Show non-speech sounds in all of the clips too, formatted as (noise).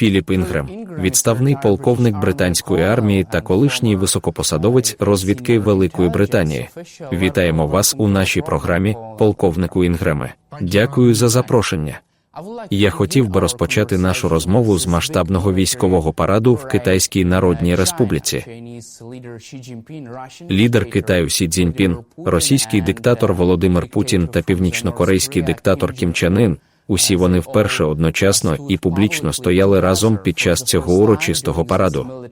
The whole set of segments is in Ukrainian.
Філіп Інгрем, відставний полковник британської армії та колишній високопосадовець розвідки Великої Британії. Вітаємо вас у нашій програмі, полковнику Інгреме. Дякую за запрошення. Я хотів би розпочати нашу розмову з масштабного військового параду в Китайській Народній Республіці. Лідер Китаю Сі Цзіньпін, російський диктатор Володимир Путін та північнокорейський диктатор Кім Чен Ін – усі вони вперше одночасно і публічно стояли разом під час цього урочистого параду.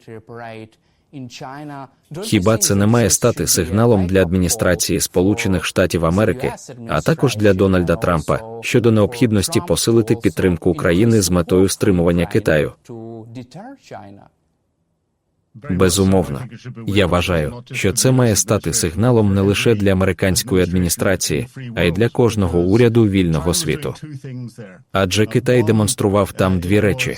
Хіба це не має стати сигналом для адміністрації Сполучених Штатів Америки, а також для Дональда Трампа щодо необхідності посилити підтримку України з метою стримування Китаю? Безумовно, я вважаю, що це має стати сигналом не лише для американської адміністрації, а й для кожного уряду вільного світу. Адже Китай демонстрував там дві речі: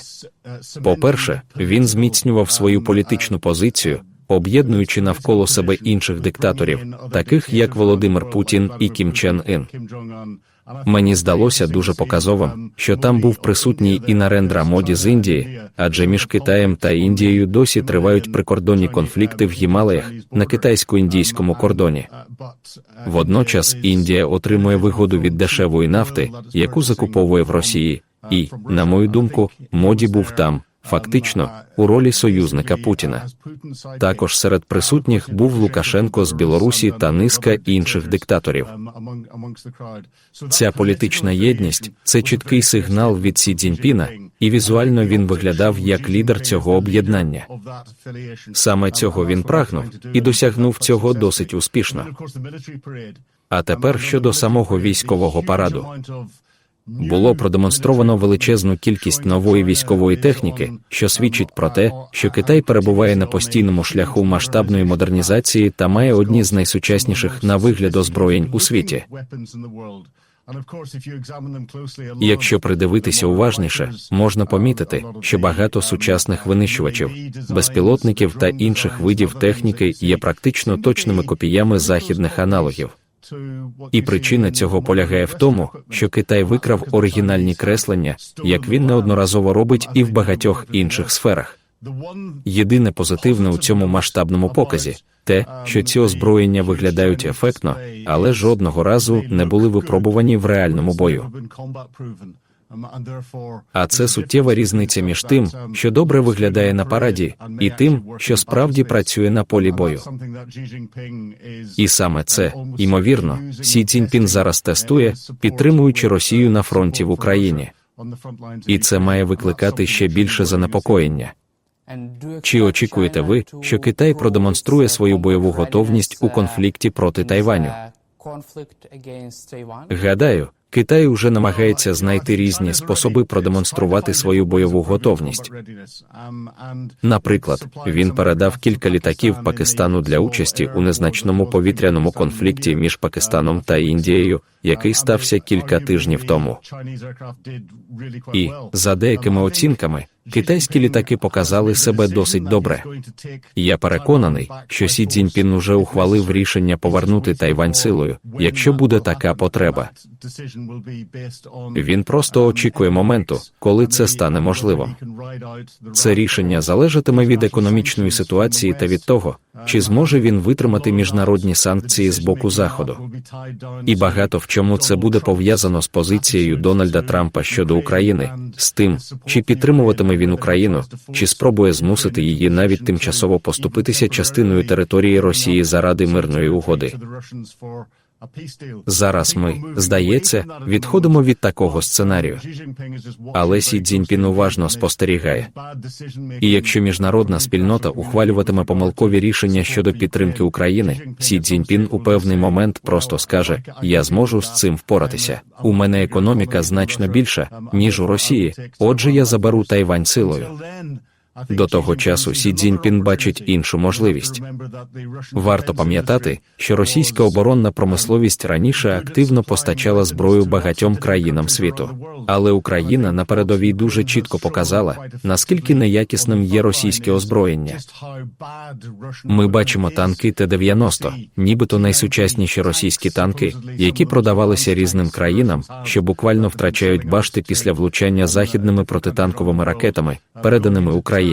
по-перше, він зміцнював свою політичну позицію, об'єднуючи навколо себе інших диктаторів, таких як Володимир Путін і Кім Чен Ін. Мені здалося дуже показовим, що там був присутній і Нарендра Моді з Індії, адже між Китаєм та Індією досі тривають прикордонні конфлікти в Гімалаях на китайсько-індійському кордоні. Водночас Індія отримує вигоду від дешевої нафти, яку закуповує в Росії, і, на мою думку, моді був там. Фактично, у ролі союзника Путіна також серед присутніх був Лукашенко з Білорусі та низка інших диктаторів. Ця політична єдність це чіткий сигнал від Сі Цзіньпіна, і візуально він виглядав як лідер цього об'єднання. Саме цього він прагнув і досягнув цього досить успішно. А тепер щодо самого військового параду. Було продемонстровано величезну кількість нової військової техніки, що свідчить про те, що Китай перебуває на постійному шляху масштабної модернізації та має одні з найсучасніших на вигляд озброєнь у світі. І Якщо придивитися уважніше, можна помітити, що багато сучасних винищувачів, безпілотників та інших видів техніки є практично точними копіями західних аналогів. І причина цього полягає в тому, що Китай викрав оригінальні креслення, як він неодноразово робить і в багатьох інших сферах. Єдине позитивне у цьому масштабному показі те, що ці озброєння виглядають ефектно, але жодного разу не були випробувані в реальному бою. А це суттєва різниця між тим, що добре виглядає на параді, і тим, що справді працює на полі бою. І саме це, ймовірно, Сі Ціньпін зараз тестує, підтримуючи Росію на фронті в Україні. І це має викликати ще більше занепокоєння. Чи очікуєте ви, що Китай продемонструє свою бойову готовність у конфлікті проти Тайваню? Гадаю, Китай уже намагається знайти різні способи продемонструвати свою бойову готовність. Наприклад, він передав кілька літаків Пакистану для участі у незначному повітряному конфлікті між Пакистаном та Індією, який стався кілька тижнів тому. І, за деякими оцінками, китайські літаки показали себе досить добре. Я переконаний, що Сі Цзіньпін уже ухвалив рішення повернути Тайвань силою, якщо буде така потреба. Він просто очікує моменту, коли це стане можливим. Це рішення залежатиме від економічної ситуації та від того, чи зможе він витримати міжнародні санкції з боку Заходу. І багато в чому це буде пов'язано з позицією Дональда Трампа щодо України, з тим, чи підтримуватиме він Україну, чи спробує змусити її навіть тимчасово поступитися частиною території Росії заради мирної угоди. Зараз ми, здається, відходимо від такого сценарію. Але Сі Цзіньпін уважно спостерігає. І якщо міжнародна спільнота ухвалюватиме помилкові рішення щодо підтримки України, Сі Цзіньпін у певний момент просто скаже: Я зможу з цим впоратися. У мене економіка значно більша, ніж у Росії. Отже, я заберу Тайвань силою. До того часу Сі Цзіньпін бачить іншу можливість. Варто пам'ятати, що російська оборонна промисловість раніше активно постачала зброю багатьом країнам світу. Але Україна на передовій дуже чітко показала, наскільки неякісним є російське озброєння. Ми бачимо танки Т-90, нібито найсучасніші російські танки, які продавалися різним країнам, що буквально втрачають башти після влучання західними протитанковими ракетами, переданими Україні.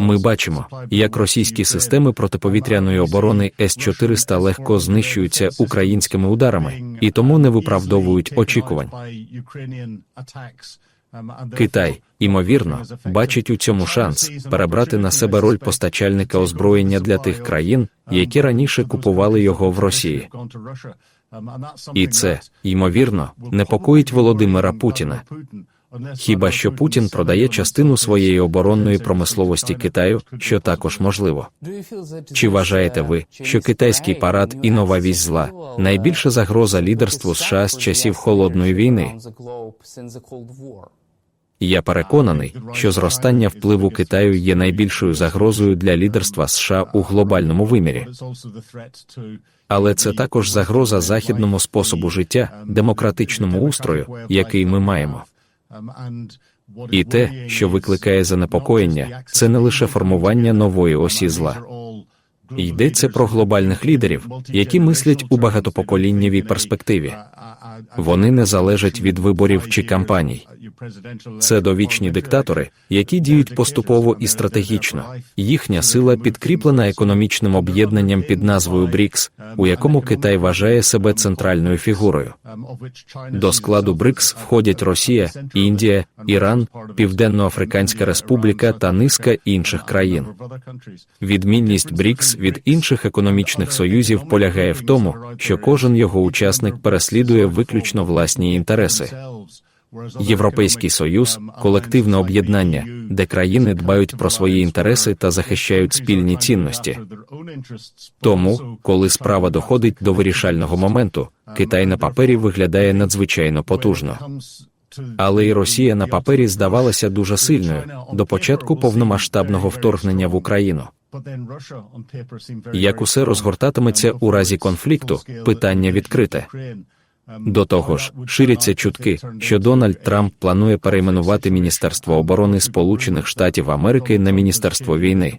Ми бачимо, як російські системи протиповітряної оборони С-400 легко знищуються українськими ударами і тому не виправдовують очікувань. Китай, ймовірно, бачить у цьому шанс перебрати на себе роль постачальника озброєння для тих країн, які раніше купували його в Росії. І це, ймовірно, непокоїть Володимира Путіна. Хіба що Путін продає частину своєї оборонної промисловості Китаю, що також можливо. Чи вважаєте ви, що китайський парад і нова вісь зла найбільша загроза лідерству США з часів холодної війни? Я переконаний, що зростання впливу Китаю є найбільшою загрозою для лідерства США у глобальному вимірі. Але це також загроза західному способу життя, демократичному устрою, який ми маємо. І те, що викликає занепокоєння, це не лише формування нової осі зла. Йдеться про глобальних лідерів, які мислять у багатопоколіннєвій перспективі. Вони не залежать від виборів чи кампаній. Це довічні диктатори, які діють поступово і стратегічно. Їхня сила підкріплена економічним об'єднанням під назвою БРІКС, у якому Китай вважає себе центральною фігурою. До складу БРИКС входять Росія, Індія, Іран, Південно-Африканська Республіка та низка інших країн. Відмінність БРІКС від інших економічних союзів полягає в тому, що кожен його учасник переслідує виключно власні інтереси. Європейський союз колективне об'єднання, де країни дбають про свої інтереси та захищають спільні цінності. Тому, коли справа доходить до вирішального моменту, Китай на папері виглядає надзвичайно потужно. Але і Росія на папері здавалася дуже сильною до початку повномасштабного вторгнення в Україну. Як усе розгортатиметься у разі конфлікту, питання відкрите. До того ж, ширяться чутки, що Дональд Трамп планує перейменувати Міністерство оборони Сполучених Штатів Америки на Міністерство війни.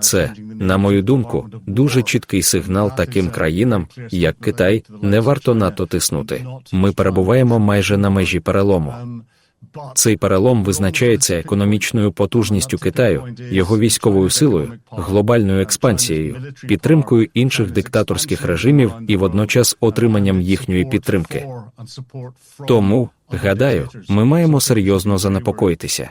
Це, на мою думку, дуже чіткий сигнал таким країнам, як Китай, не варто надто тиснути. Ми перебуваємо майже на межі перелому. Цей перелом визначається економічною потужністю Китаю, його військовою силою, глобальною експансією, підтримкою інших диктаторських режимів і водночас отриманням їхньої підтримки. Тому, гадаю, ми маємо серйозно занепокоїтися.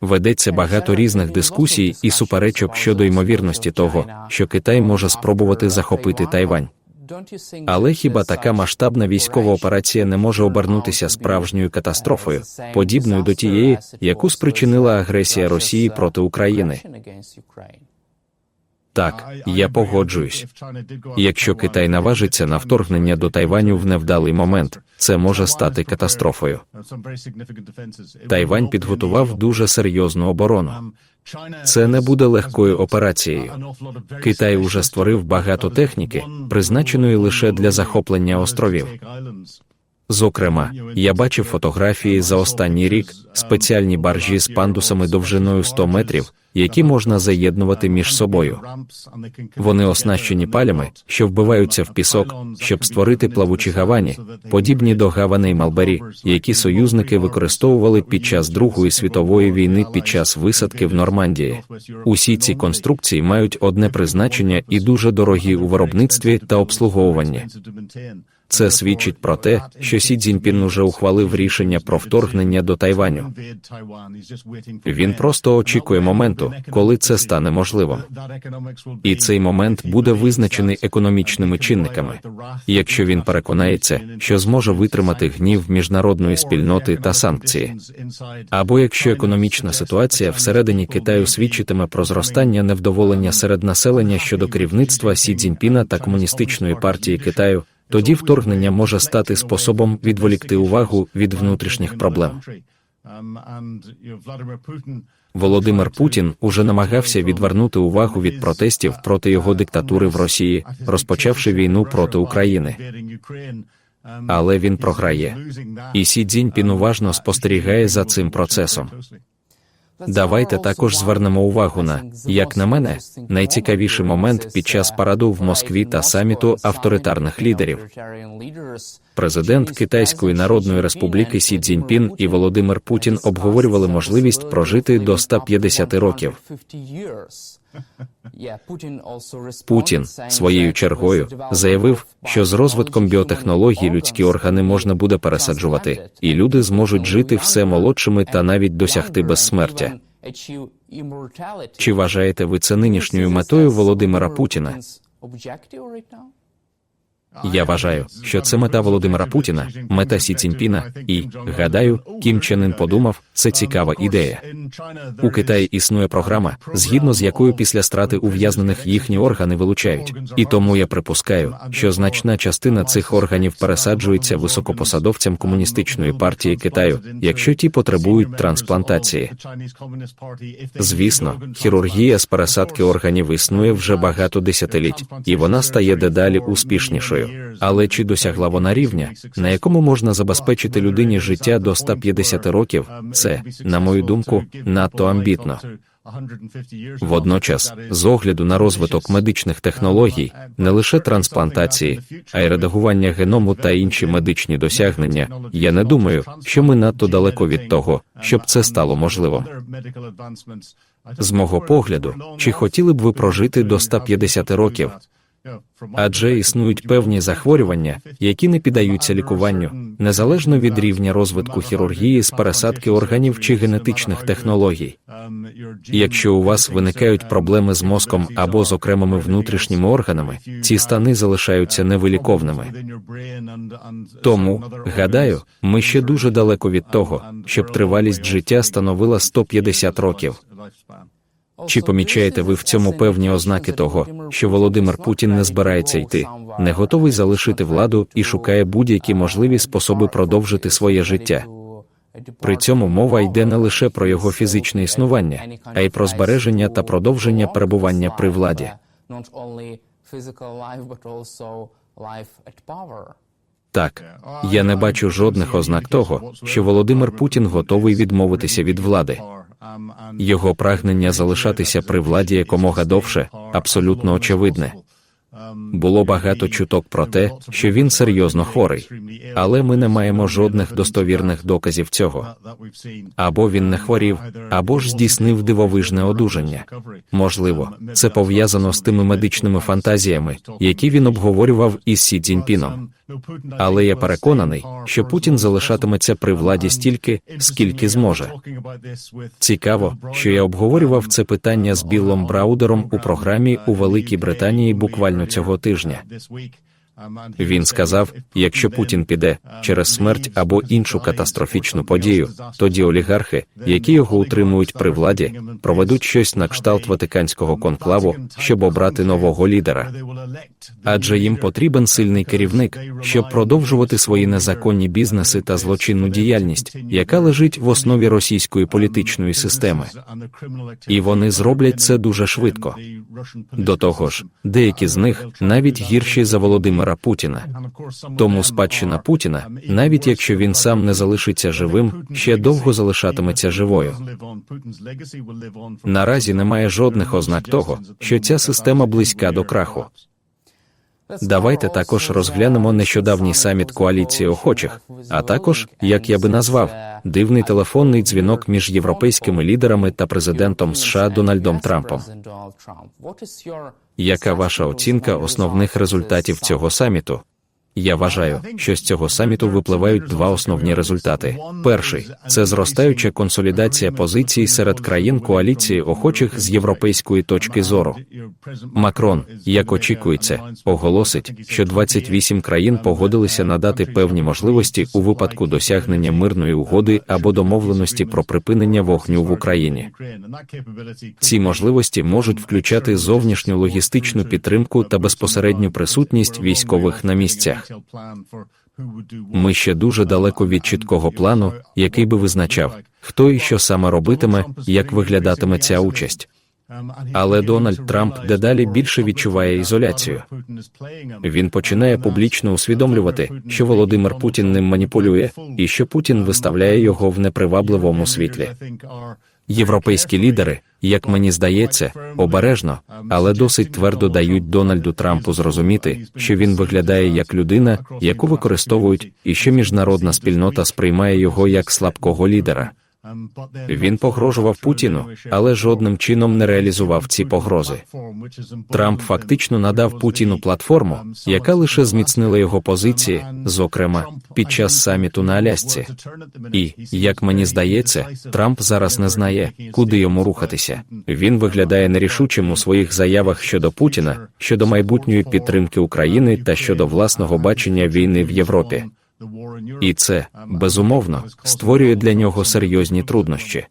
Ведеться багато різних дискусій і суперечок щодо ймовірності того, що Китай може спробувати захопити Тайвань. Але хіба така масштабна військова операція не може обернутися справжньою катастрофою, подібною до тієї, яку спричинила агресія Росії проти України? Так, я погоджуюсь. Якщо Китай наважиться на вторгнення до Тайваню в невдалий момент, це може стати катастрофою. Тайвань підготував дуже серйозну оборону. Це не буде легкою операцією. Китай уже створив багато техніки, призначеної лише для захоплення островів. Зокрема, я бачив фотографії за останній рік, спеціальні баржі з пандусами довжиною 100 метрів, які можна заєднувати між собою. Вони оснащені палями, що вбиваються в пісок, щоб створити плавучі гавані, подібні до гаваней Малбері, які союзники використовували під час Другої світової війни під час висадки в Нормандії. Усі ці конструкції мають одне призначення і дуже дорогі у виробництві та обслуговуванні. Це свідчить про те, що Сі Цзіньпін уже ухвалив рішення про вторгнення до Тайваню. Він просто очікує моменту, коли це стане можливим. І цей момент буде визначений економічними чинниками. Якщо він переконається, що зможе витримати гнів міжнародної спільноти та санкції, або якщо економічна ситуація всередині Китаю свідчитиме про зростання невдоволення серед населення щодо керівництва Сі Цзіньпіна та комуністичної партії Китаю тоді вторгнення може стати способом відволікти увагу від внутрішніх проблем. Володимир Путін уже намагався відвернути увагу від протестів проти його диктатури в Росії, розпочавши війну проти України. Але він програє. І Сі Цзіньпін уважно спостерігає за цим процесом. Давайте також звернемо увагу на, як на мене, найцікавіший момент під час параду в Москві та саміту авторитарних лідерів. Президент Китайської Народної Республіки Сі Цзіньпін і Володимир Путін обговорювали можливість прожити до 150 років. (laughs) Путін своєю чергою заявив, що з розвитком біотехнологій людські органи можна буде пересаджувати, і люди зможуть жити все молодшими та навіть досягти безсмертя. Чи вважаєте ви це нинішньою метою Володимира Путіна? Я вважаю, що це мета Володимира Путіна, мета Сі Ціньпіна, і гадаю, Кім Чен Ін подумав, це цікава ідея. У Китаї існує програма, згідно з якою після страти ув'язнених їхні органи вилучають. І тому я припускаю, що значна частина цих органів пересаджується високопосадовцям комуністичної партії Китаю, якщо ті потребують трансплантації. Звісно, хірургія з пересадки органів існує вже багато десятиліть, і вона стає дедалі успішнішою. Але чи досягла вона рівня, на якому можна забезпечити людині життя до 150 років? Це, на мою думку, надто амбітно. Водночас, з огляду на розвиток медичних технологій, не лише трансплантації, а й редагування геному та інші медичні досягнення, я не думаю, що ми надто далеко від того, щоб це стало можливим. З мого погляду, чи хотіли б ви прожити до 150 років? Адже існують певні захворювання, які не піддаються лікуванню, незалежно від рівня розвитку хірургії з пересадки органів чи генетичних технологій. Якщо у вас виникають проблеми з мозком або з окремими внутрішніми органами, ці стани залишаються невиліковними. Тому, гадаю, ми ще дуже далеко від того, щоб тривалість життя становила 150 років. Чи помічаєте ви в цьому певні ознаки того, що Володимир Путін не збирається йти, не готовий залишити владу і шукає будь-які можливі способи продовжити своє життя? При цьому мова йде не лише про його фізичне існування, а й про збереження та продовження перебування при владі. Так, я не бачу жодних ознак того, що Володимир Путін готовий відмовитися від влади. Його прагнення залишатися при владі якомога довше абсолютно очевидне. Було багато чуток про те, що він серйозно хворий, але ми не маємо жодних достовірних доказів цього. Або він не хворів, або ж здійснив дивовижне одужання. Можливо, це пов'язано з тими медичними фантазіями, які він обговорював із Сі Цзіньпіном. Але я переконаний, що Путін залишатиметься при владі стільки, скільки зможе. Цікаво, що я обговорював це питання з Біллом Браудером у програмі у Великій Британії буквально цього тижня. Він сказав: якщо Путін піде через смерть або іншу катастрофічну подію, тоді олігархи, які його утримують при владі, проведуть щось на кшталт Ватиканського конклаву, щоб обрати нового лідера. Адже їм потрібен сильний керівник, щоб продовжувати свої незаконні бізнеси та злочинну діяльність, яка лежить в основі російської політичної системи. І вони зроблять це дуже швидко. До того ж, деякі з них навіть гірші за Володимира Путіна. Тому спадщина Путіна, навіть якщо він сам не залишиться живим, ще довго залишатиметься живою. Наразі немає жодних ознак того, що ця система близька до краху. Давайте також розглянемо нещодавній саміт коаліції охочих, а також, як я би назвав, дивний телефонний дзвінок між європейськими лідерами та президентом США Дональдом Трампом. Яка ваша оцінка основних результатів цього саміту? Я вважаю, що з цього саміту випливають два основні результати. Перший це зростаюча консолідація позицій серед країн коаліції охочих з європейської точки зору. Макрон, як очікується, оголосить, що 28 країн погодилися надати певні можливості у випадку досягнення мирної угоди або домовленості про припинення вогню в Україні. Ці можливості можуть включати зовнішню логістичну підтримку та безпосередню присутність військових на місцях. Ми ще дуже далеко від чіткого плану, який би визначав, хто і що саме робитиме, як виглядатиме ця участь. Але Дональд Трамп дедалі більше відчуває ізоляцію. Він починає публічно усвідомлювати, що Володимир Путін ним маніпулює, і що Путін виставляє його в непривабливому світлі. Європейські лідери, як мені здається, обережно, але досить твердо дають Дональду Трампу зрозуміти, що він виглядає як людина, яку використовують, і що міжнародна спільнота сприймає його як слабкого лідера. Він погрожував Путіну, але жодним чином не реалізував ці погрози. Трамп фактично надав Путіну платформу, яка лише зміцнила його позиції, зокрема під час саміту на Алясці. І, як мені здається, Трамп зараз не знає, куди йому рухатися. Він виглядає нерішучим у своїх заявах щодо Путіна, щодо майбутньої підтримки України та щодо власного бачення війни в Європі. І це, безумовно, створює для нього серйозні труднощі.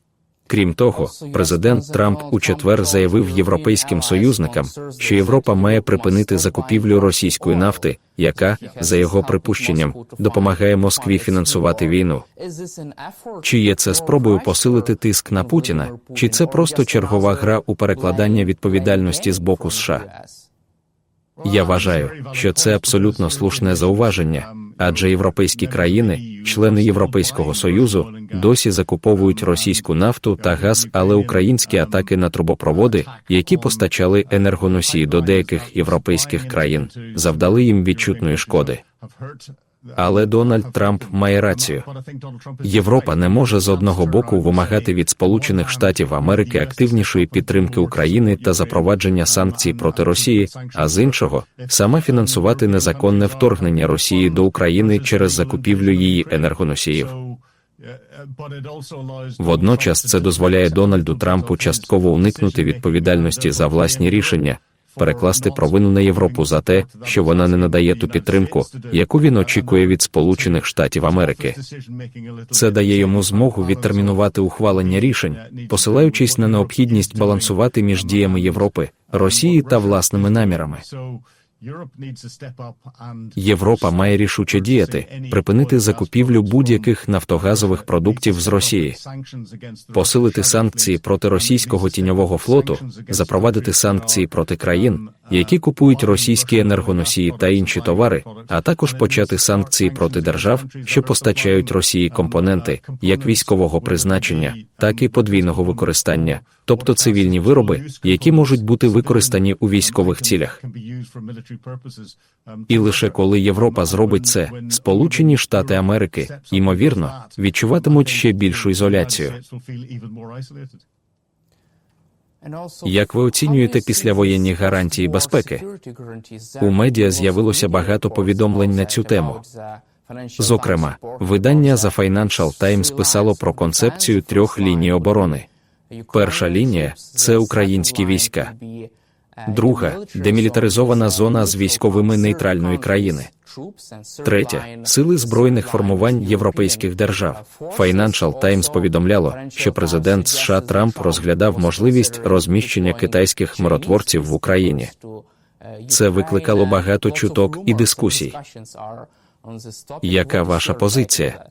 Крім того, президент Трамп у четвер заявив європейським союзникам, що Європа має припинити закупівлю російської нафти, яка, за його припущенням, допомагає Москві фінансувати війну. Чи є це спробою посилити тиск на Путіна, чи це просто чергова гра у перекладання відповідальності з боку США? Я вважаю, що це абсолютно слушне зауваження, адже європейські країни, члени Європейського союзу, досі закуповують російську нафту та газ, але українські атаки на трубопроводи, які постачали енергоносії до деяких європейських країн, завдали їм відчутної шкоди. Але Дональд Трамп має рацію. Європа не може з одного боку вимагати від Сполучених Штатів Америки активнішої підтримки України та запровадження санкцій проти Росії, а з іншого саме фінансувати незаконне вторгнення Росії до України через закупівлю її енергоносіїв. Водночас це дозволяє Дональду Трампу частково уникнути відповідальності за власні рішення перекласти провину на Європу за те, що вона не надає ту підтримку, яку він очікує від Сполучених Штатів Америки. Це дає йому змогу відтермінувати ухвалення рішень, посилаючись на необхідність балансувати між діями Європи, Росії та власними намірами. Європа має рішуче діяти, припинити закупівлю будь-яких нафтогазових продуктів з Росії, посилити санкції проти російського тіньового флоту, запровадити санкції проти країн, які купують російські енергоносії та інші товари, а також почати санкції проти держав, що постачають Росії компоненти як військового призначення, так і подвійного використання, тобто цивільні вироби, які можуть бути використані у військових цілях. І лише коли Європа зробить це, Сполучені Штати Америки, ймовірно, відчуватимуть ще більшу ізоляцію. Як ви оцінюєте післявоєнні гарантії безпеки? У медіа з'явилося багато повідомлень на цю тему. Зокрема, видання The Financial Times писало про концепцію трьох ліній оборони. Перша лінія це українські війська, друга демілітаризована зона з військовими нейтральної країни. Третя сили збройних формувань європейських держав. Financial Times повідомляло, що президент США Трамп розглядав можливість розміщення китайських миротворців в Україні. Це викликало багато чуток і дискусій. Яка ваша позиція?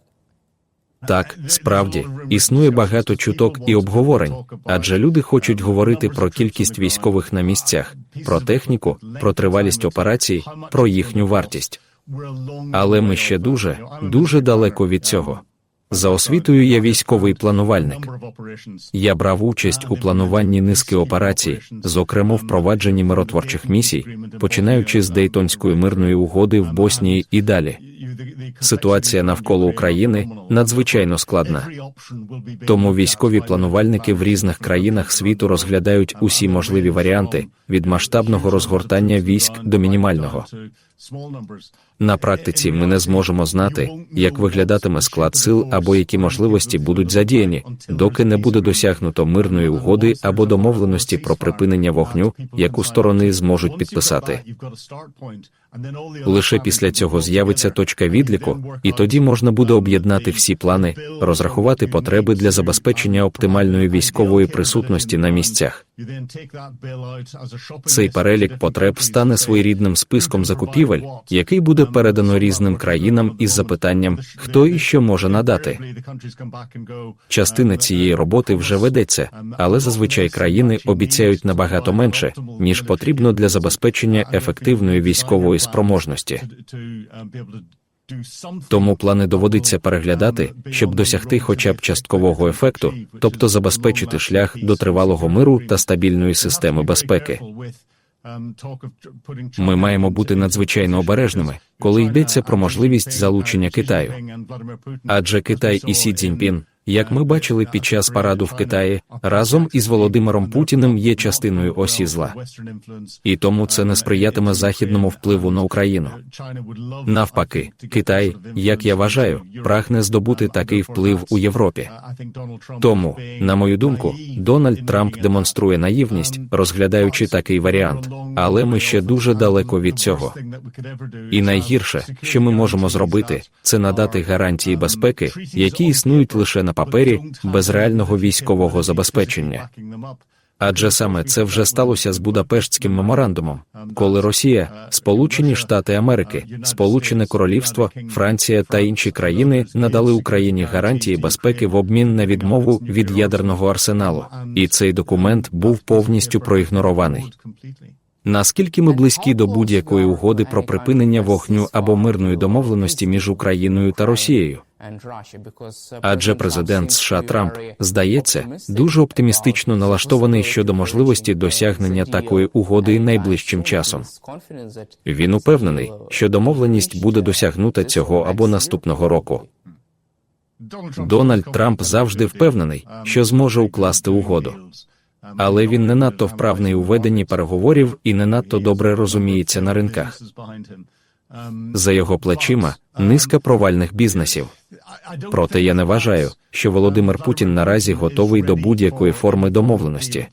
Так, справді існує багато чуток і обговорень, адже люди хочуть говорити про кількість військових на місцях, про техніку, про тривалість операцій, про їхню вартість. Але ми ще дуже, дуже далеко від цього. За освітою я військовий планувальник. Я брав участь у плануванні низки операцій, зокрема впровадженні миротворчих місій, починаючи з Дейтонської мирної угоди в Боснії і далі. Ситуація навколо України надзвичайно складна. Тому військові планувальники в різних країнах світу розглядають усі можливі варіанти від масштабного розгортання військ до мінімального. На практиці ми не зможемо знати, як виглядатиме склад сил або які можливості будуть задіяні, доки не буде досягнуто мирної угоди або домовленості про припинення вогню, яку сторони зможуть підписати. Лише після цього з'явиться точка відліку, і тоді можна буде об'єднати всі плани, розрахувати потреби для забезпечення оптимальної військової присутності на місцях Цей перелік потреб стане своєрідним списком закупівель, який буде передано різним країнам із запитанням, хто і що може надати. Частина цієї роботи вже ведеться, але зазвичай країни обіцяють набагато менше, ніж потрібно для забезпечення ефективної військової спроможності. Тому плани доводиться переглядати, щоб досягти хоча б часткового ефекту, тобто забезпечити шлях до тривалого миру та стабільної системи безпеки. Ми маємо бути надзвичайно обережними, коли йдеться про можливість залучення Китаю. Адже Китай і Сі Цзіньпін, як ми бачили під час параду в Китаї, разом із Володимиром Путіним є частиною осі зла. І тому це не сприятиме західному впливу на Україну. Навпаки, Китай, як я вважаю, прагне здобути такий вплив у Європі. Тому, на мою думку, Дональд Трамп демонструє наївність, розглядаючи такий варіант, але ми ще дуже далеко від цього. І найгірше, що ми можемо зробити, це надати гарантії безпеки, які існують лише на папері, без реального військового забезпечення. Адже саме це вже сталося з Будапештським меморандумом, коли Росія, Сполучені Штати Америки, Сполучене Королівство, Франція та інші країни надали Україні гарантії безпеки в обмін на відмову від ядерного арсеналу, і цей документ був повністю проігнорований. Наскільки ми близькі до будь-якої угоди про припинення вогню або мирної домовленості між Україною та Росією? Адже президент США Трамп, здається, дуже оптимістично налаштований щодо можливості досягнення такої угоди найближчим часом. Він упевнений, що домовленість буде досягнута цього або наступного року. Дональд Трамп завжди впевнений, що зможе укласти угоду. Але він не надто вправний у веденні переговорів і не надто добре розуміється на ринках. За його плечима низка провальних бізнесів. Проте я не вважаю, що Володимир Путін наразі готовий до будь-якої форми домовленості.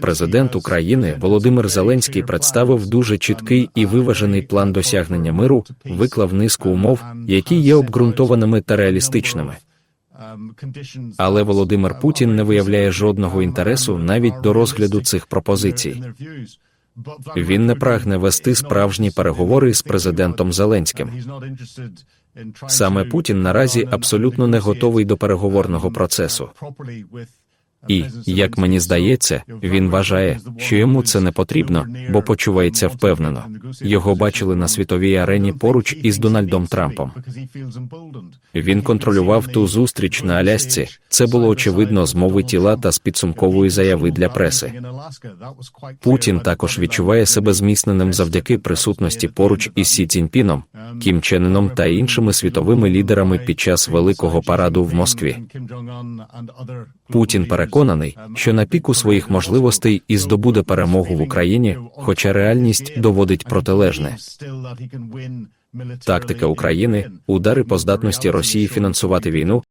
Президент України Володимир Зеленський представив дуже чіткий і виважений план досягнення миру, виклав низку умов, які є обґрунтованими та реалістичними. Але Володимир Путін не виявляє жодного інтересу навіть до розгляду цих пропозицій. Він не прагне вести справжні переговори з президентом Зеленським. Саме Путін наразі абсолютно не готовий до переговорного процесу. І, як мені здається, він вважає, що йому це не потрібно, бо почувається впевнено. Його бачили на світовій арені поруч із Дональдом Трампом. Він контролював ту зустріч на Алясці. Це було очевидно з мови тіла та з підсумкової заяви для преси. Путін також відчуває себе зміцненим завдяки присутності поруч із Сі Ціньпіном, Кім Чен Іном та іншими світовими лідерами під час великого параду в Москві. Путін переконаний, що на піку своїх можливостей і здобуде перемогу в Україні, хоча реальність доводить протилежне. Тактика України, удари по здатності Росії фінансувати війну,